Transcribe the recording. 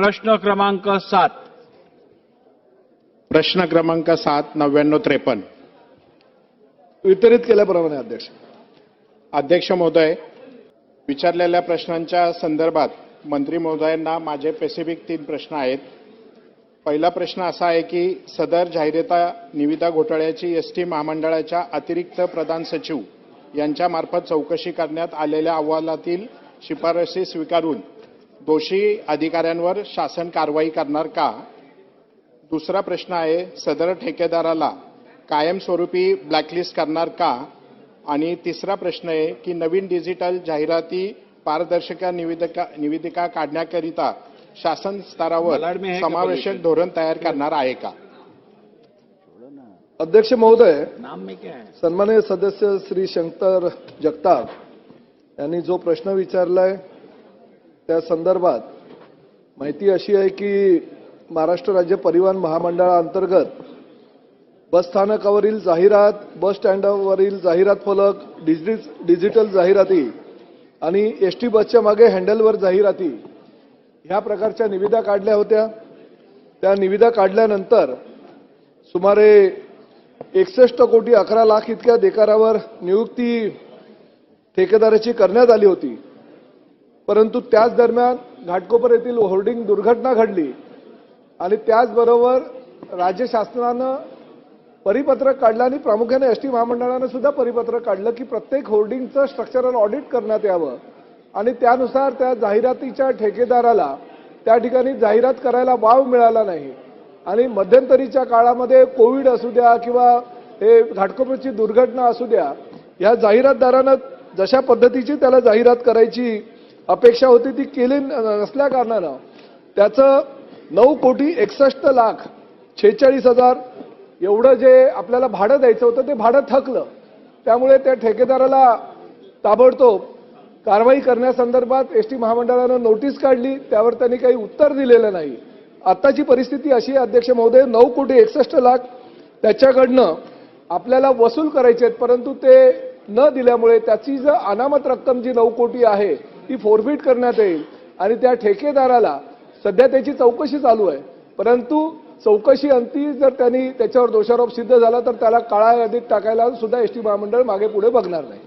प्रश्न क्रमांक सात. प्रश्न क्रमांक सात नव्याण्णव त्रेपन्न. वितरित केल्याप्रमाणे अध्यक्ष. अध्यक्ष महोदय विचारलेल्या प्रश्नांच्या संदर्भात मंत्री महोदयांना माझे पेसिफिक तीन प्रश्न आहेत. पहिला प्रश्न असा आहे की सदर जाहिराता निविदा घोटाळ्याची एसटी महामंडळाच्या अतिरिक्त प्रधान सचिव यांच्यामार्फत चौकशी करण्यात आलेल्या अहवालातील शिफारसी स्वीकारून दोषी अधिकाऱ्यांवर शासन कारवाई करणार का? दुसरा प्रश्न आहे सदर ठेकेदाराला कायमस्वरूपी ब्लॅकलिस्ट करणार का? आणि तिसरा प्रश्न आहे की नवीन डिजिटल जाहिराती पारदर्शक निवेदिका निवेदिका काढण्याकरिता शासन स्तरावर समावेशक? धोरण तयार करणार आहे का? अध्यक्ष महोदय नाम में क्या? है सन्माननीय सदस्य श्री शंकर जगताप यांनी जो प्रश्न विचारलाय त्या संदर्भात माहिती अशी आहे की महाराष्ट्र राज्य परिवहन महामंडळाअंतर्गत बसस्थानकावरील जाहिरात बस स्टँडवरील जाहिरात फलक डिजि- डिजिटल जाहिराती आणि एस टी बसच्या मागे हँडलवर जाहिराती ह्या प्रकारच्या निविदा काढल्या होत्या. त्या निविदा काढल्यानंतर सुमारे एकसष्ट कोटी अकरा लाख इतक्या देकारावर नियुक्ती ठेकेदाराची करण्यात आली होती. परंतु त्याच दरम्यान घाटकोपर येथील होर्डिंग दुर्घटना घडली आणि त्याचबरोबर राज्य शासनानं परिपत्रक काढलं आणि प्रामुख्याने एस टी महामंडळानं सुद्धा परिपत्रक काढलं की प्रत्येक होर्डिंगचं स्ट्रक्चरल ऑडिट करण्यात यावं. आणि त्यानुसार त्या जाहिरातीच्या ठेकेदाराला त्या ठिकाणी जाहिरात करायला वाव मिळाला नाही. आणि मध्यंतरीच्या काळामध्ये कोविड असू द्या किंवा हे घाटकोपरची दुर्घटना असू द्या या जाहिरातदारानं जशा पद्धतीची त्याला जाहिरात करायची अपेक्षा होती ती केली नसल्या कारणानं. त्याचं नऊ कोटी एकसष्ट लाख छेचाळीस हजार एवढं जे आपल्याला भाडं द्यायचं होतं ते भाडं थकलं. त्यामुळे त्या ठेकेदाराला ताबडतोब कारवाई करण्यासंदर्भात एस टी महामंडळानं नोटीस काढली. त्यावर त्यांनी काही उत्तर दिलेलं नाही. आत्ताची परिस्थिती अशी आहे अध्यक्ष महोदय नऊ कोटी एकसष्ट लाख त्याच्याकडनं आपल्याला वसूल करायचे आहेत परंतु ते न दिल्यामुळे त्याची जर अनामत रक्कम जी नऊ कोटी आहे ती फोरफिट करण्यात येईल. आणि त्या ठेकेदाराला सध्या त्याची चौकशी चालू आहे. परंतु चौकशी अंती जर त्यांनी त्याच्यावर दोषारोप सिद्ध झाला तर त्याला काळा यादीत टाकायला सुद्धा एस टी महामंडळ मागे पुढे बघणार नाही.